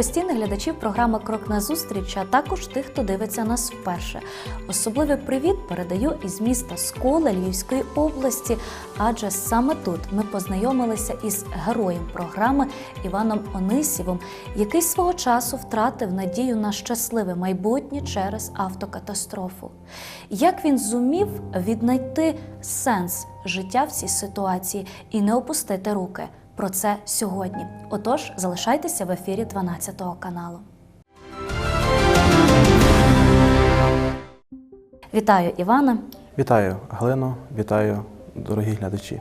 постійних глядачів програми Крок на зустріч, а також тих, хто дивиться нас вперше. Особливий привіт передаю із міста Скола Львівської області, адже саме тут ми познайомилися із героєм програми Іваном Онисєвим, який свого часу втратив надію на щасливе майбутнє через автокатастрофу. Як він зумів віднайти сенс життя в цій ситуації і не опустити руки? Про це сьогодні. Отож, залишайтеся в ефірі 12 каналу. Вітаю, Івана. Вітаю, Галино, вітаю, дорогі глядачі.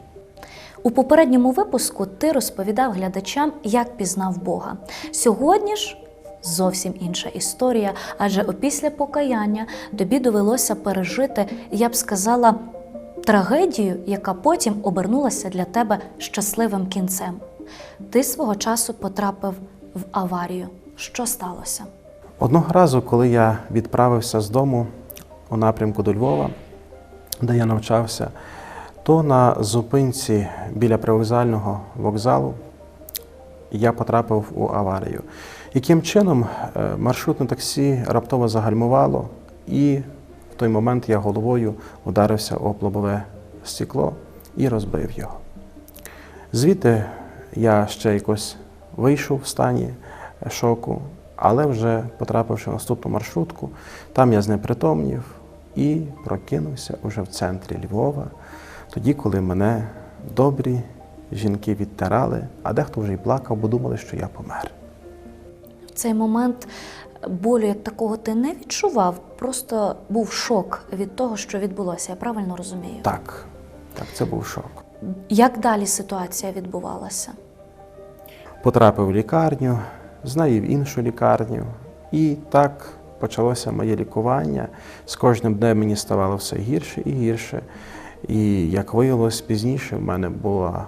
У попередньому випуску ти розповідав глядачам, як пізнав Бога. Сьогодні ж зовсім інша історія, адже опісля покаяння тобі довелося пережити, я б сказала, трагедію, яка потім обернулася для тебе щасливим кінцем. Ти свого часу потрапив в аварію. Що сталося? Одного разу, коли я відправився з дому у напрямку до Львова, де я навчався, то на зупинці біля привокзального вокзалу я потрапив у аварію. Яким чином е, маршрутне таксі раптово загальмувало, і той момент я головою ударився об лобове стекло і розбив його. Звідти я ще якось вийшов в стані шоку, але вже потрапивши в наступну маршрутку, там я знепритомнів і прокинувся уже в центрі Львова, тоді, коли мене добрі жінки відтирали, а дехто вже й плакав, бо думали, що я помер. В цей момент болю як такого ти не відчував, просто був шок від того, що відбулося. Я правильно розумію? Так, так, це був шок. Як далі ситуація відбувалася? Потрапив в лікарню, з неї в іншу лікарню, і так почалося моє лікування. З кожним днем мені ставало все гірше і гірше. І як виявилось пізніше, в мене була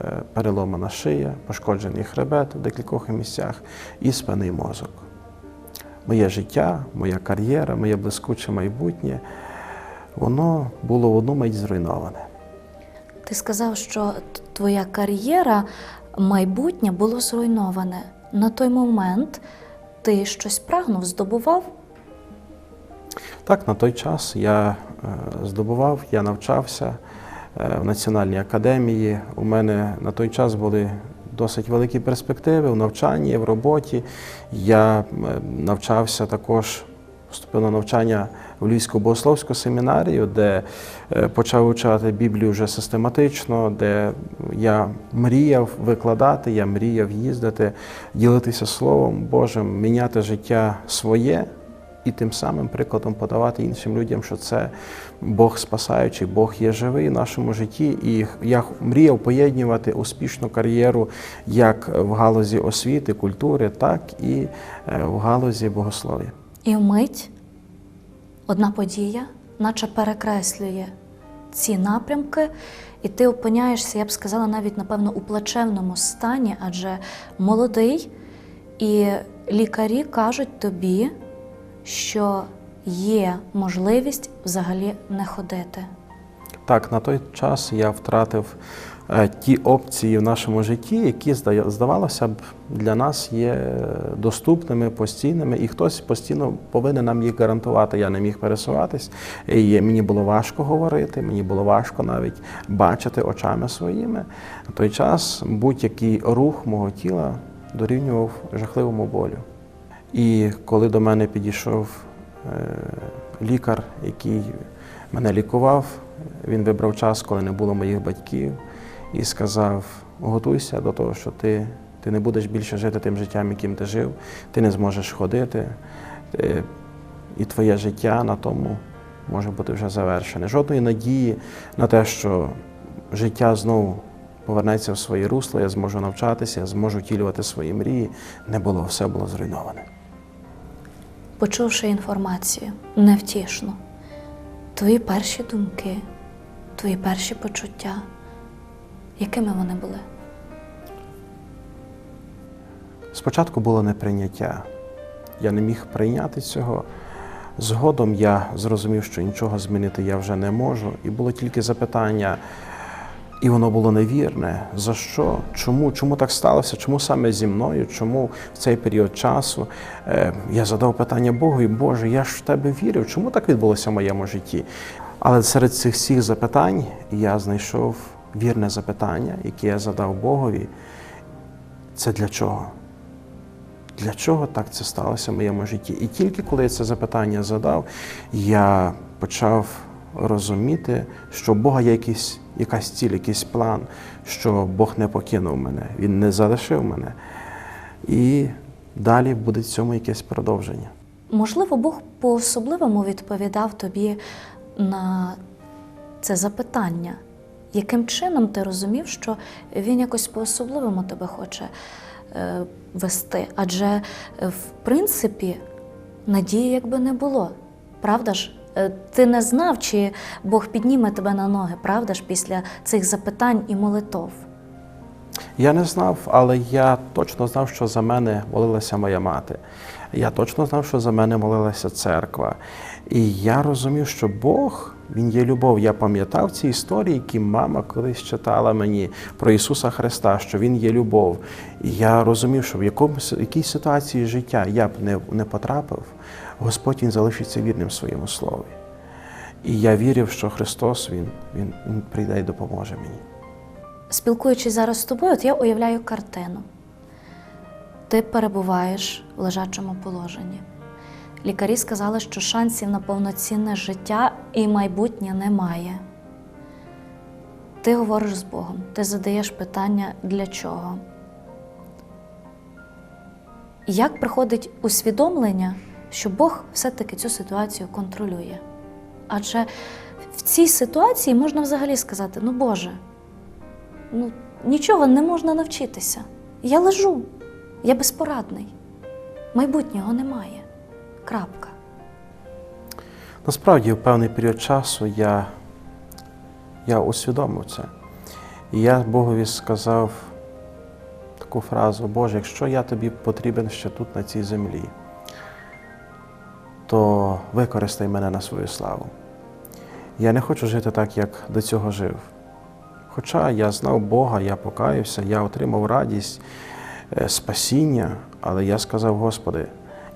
е, переломана шия, пошкоджений хребет в декількох місцях і спинний мозок. Моє життя, моя кар'єра, моє блискуче майбутнє, воно було в одну мить зруйноване. Ти сказав, що твоя кар'єра, майбутнє було зруйноване. На той момент ти щось прагнув, здобував? Так, на той час я е, здобував, я навчався е, в Національній академії. У мене на той час були досить великі перспективи в навчанні, в роботі. Я е, навчався також, поступив на навчання в Львівську богословську семінарію, де е, почав вивчати Біблію вже систематично, де я мріяв викладати, я мріяв їздити, ділитися Словом Божим, міняти життя своє і тим самим прикладом подавати іншим людям, що це Бог спасаючий, Бог є живий в нашому житті. І я мріяв поєднувати успішну кар'єру як в галузі освіти, культури, так і е, в галузі богослов'я. І вмить одна подія, наче перекреслює ці напрямки, і ти опиняєшся, я б сказала, навіть напевно у плачевному стані, адже молодий, і лікарі кажуть тобі, що є можливість взагалі не ходити. Так, на той час я втратив е, ті опції в нашому житті, які здавалося б для нас є доступними, постійними, і хтось постійно повинен нам їх гарантувати. Я не міг пересуватись, і мені було важко говорити, мені було важко навіть бачити очами своїми. На той час будь-який рух мого тіла дорівнював жахливому болю. І коли до мене підійшов е, лікар, який мене лікував, він вибрав час, коли не було моїх батьків, і сказав: готуйся до того, що ти, ти не будеш більше жити тим життям, яким ти жив, ти не зможеш ходити, е, і твоє життя на тому може бути вже завершене. Жодної надії на те, що життя знову повернеться в своє русло, я зможу навчатися, я зможу втілювати свої мрії, не було, все було зруйноване. Почувши інформацію невтішну, твої перші думки, твої перші почуття, якими вони були? Спочатку було неприйняття. Я не міг прийняти цього. Згодом я зрозумів, що нічого змінити я вже не можу. І було тільки запитання, І воно було невірне. За що? Чому? Чому так сталося? Чому саме зі мною? Чому в цей період часу е, я задав питання Богу, і Боже, я ж в тебе вірив. Чому так відбулося в моєму житті? Але серед цих всіх запитань я знайшов вірне запитання, яке я задав Богові. Це для чого? Для чого так це сталося в моєму житті? І тільки коли я це запитання задав, я почав розуміти, що у Бога є якийсь, якась ціль, якийсь план, що Бог не покинув мене, Він не залишив мене. І далі буде в цьому якесь продовження. Можливо, Бог по-особливому відповідав тобі на це запитання. Яким чином ти розумів, що він якось по-особливому тебе хоче е, вести? Адже, в принципі, надії якби не було. Правда ж? Е, Ти не знав, чи Бог підніме тебе на ноги, правда ж, після цих запитань і молитов. Я не знав, але я точно знав, що за мене молилася моя мати. Я точно знав, що за мене молилася церква. І я розумів, що Бог, Він є любов. Я пам'ятав ці історії, які мама колись читала мені про Ісуса Христа, що Він є любов. І я розумів, що в якомусь якій ситуації життя я б не, не потрапив, Господь Він залишиться вірним своєму слові. І я вірив, що Христос Він, Він, Він прийде і допоможе мені. Спілкуючись зараз з тобою, от я уявляю картину. Ти перебуваєш в лежачому положенні. Лікарі сказали, що шансів на повноцінне життя і майбутнє немає. Ти говориш з Богом, ти задаєш питання для чого. Як приходить усвідомлення, що Бог все-таки цю ситуацію контролює? Адже в цій ситуації можна взагалі сказати: ну Боже, ну, нічого не можна навчитися. Я лежу, я безпорадний. Майбутнього немає. Крапка. Насправді, в певний період часу я, я усвідомив це. І я Богові сказав таку фразу: Боже, якщо я тобі потрібен ще тут, на цій землі, то використай мене на свою славу. Я не хочу жити так, як до цього жив. Хоча я знав Бога, я покаявся, я отримав радість, е, спасіння, але я сказав, Господи,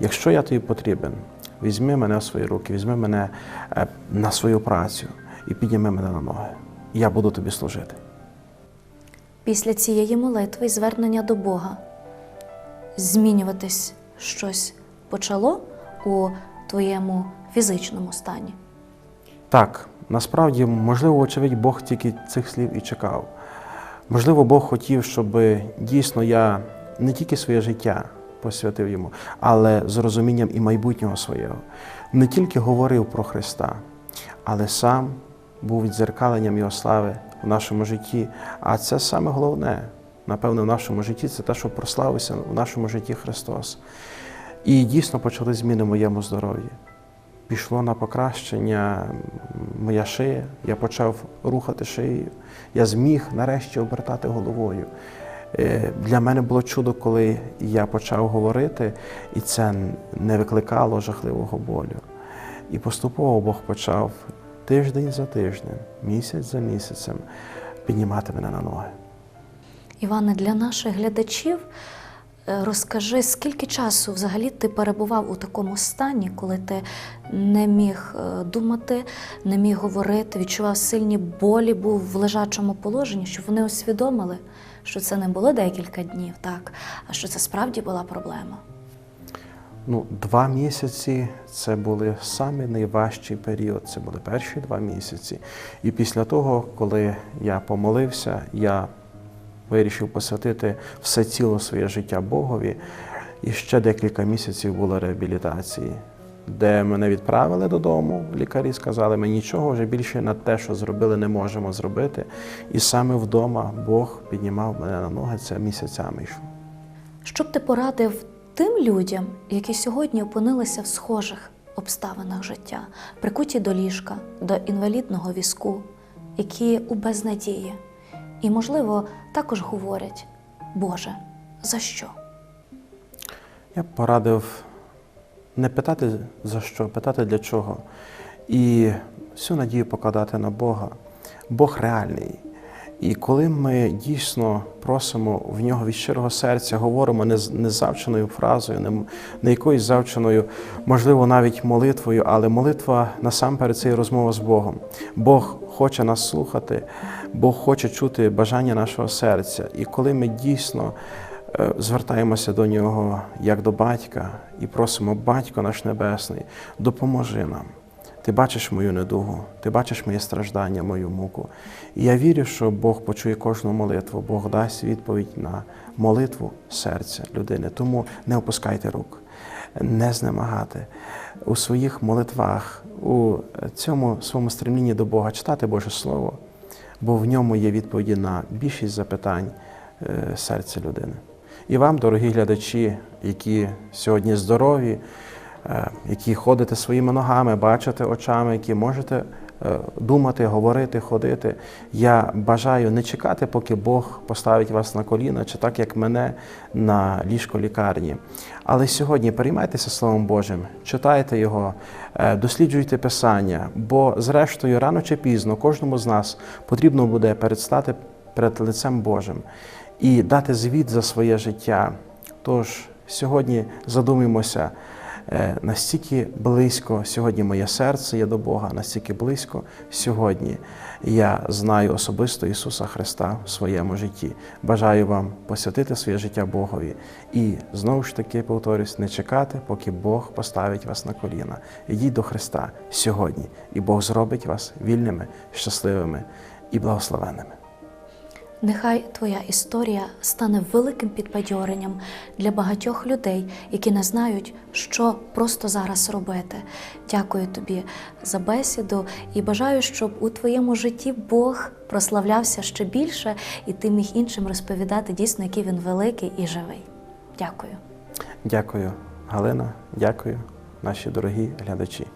якщо я тобі потрібен, візьми мене в свої руки, візьми мене е, на свою працю і підніми мене на ноги. Я буду тобі служити. Після цієї молитви і звернення до Бога змінюватись щось почало у твоєму фізичному стані. Так, насправді, можливо, очевидь, Бог тільки цих слів і чекав. Можливо, Бог хотів, щоб дійсно я не тільки своє життя посвятив йому, але з розумінням і майбутнього свого. Не тільки говорив про Христа, але сам був відзеркаленням Його слави в нашому житті. А це саме головне, напевно, в нашому житті це те, що прославився в нашому житті Христос. І дійсно почали зміни в моєму здоров'ї пішло на покращення моя шия, я почав рухати шиєю, я зміг нарешті обертати головою. Е, Для мене було чудо, коли я почав говорити, і це не викликало жахливого болю. І поступово Бог почав тиждень за тижнем, місяць за місяцем піднімати мене на ноги. Іване, для наших глядачів розкажи, скільки часу взагалі ти перебував у такому стані, коли ти не міг е, думати, не міг говорити, відчував сильні болі, був в лежачому положенні, щоб вони усвідомили, що це не було декілька днів, так, а що це справді була проблема. Ну, два місяці це були самий найважчий період. Це були перші два місяці. І після того, коли я помолився, я вирішив посвятити все ціло своє життя Богові. І ще декілька місяців було реабілітації, де мене відправили додому. Лікарі сказали, ми нічого вже більше на те, що зробили, не можемо зробити. І саме вдома Бог піднімав мене на ноги. Це місяцями йшло. Що б ти порадив тим людям, які сьогодні опинилися в схожих обставинах життя, прикуті до ліжка, до інвалідного візку, які у безнадії, і, можливо, також говорять: Боже, за що? Я б порадив не питати за що, питати для чого. І всю надію покладати на Бога. Бог реальний. І коли ми дійсно просимо в нього від щирого серця, говоримо не, не завченою фразою, не, не якоюсь завченою, можливо, навіть молитвою, але молитва насамперед це є розмова з Богом. Бог хоче нас слухати, Бог хоче чути бажання нашого серця. І коли ми дійсно е, звертаємося до нього як до батька і просимо, Батько наш Небесний, допоможи нам. Ти бачиш мою недугу, ти бачиш моє страждання, мою муку. І я вірю, що Бог почує кожну молитву, Бог дасть відповідь на молитву серця людини. Тому не опускайте рук, не знемагати у своїх молитвах, у цьому своєму стремлінні до Бога читати Боже Слово, бо в ньому є відповіді на більшість запитань е, серця людини. І вам, дорогі глядачі, які сьогодні здорові, які ходите своїми ногами, бачите очами, які можете е, думати, говорити, ходити. Я бажаю не чекати, поки Бог поставить вас на коліна, чи так як мене на ліжко лікарні. Але сьогодні переймайтеся Словом Божим, читайте його, е, досліджуйте Писання, бо, зрештою, рано чи пізно кожному з нас потрібно буде передстати перед лицем Божим і дати звіт за своє життя. Тож сьогодні задумаємося, е, настільки близько сьогодні моє серце є до Бога, настільки близько сьогодні я знаю особисто Ісуса Христа в своєму житті. Бажаю вам посвятити своє життя Богові і знову ж таки повторюсь, не чекати, поки Бог поставить вас на коліна. Ідіть до Христа сьогодні, і Бог зробить вас вільними, щасливими і благословенними. Нехай твоя історія стане великим підбадьоренням для багатьох людей, які не знають, що просто зараз робити. Дякую тобі за бесіду і бажаю, щоб у твоєму житті Бог прославлявся ще більше, і ти міг іншим розповідати дійсно, який він великий і живий. Дякую. Дякую, Галина. Дякую, наші дорогі глядачі.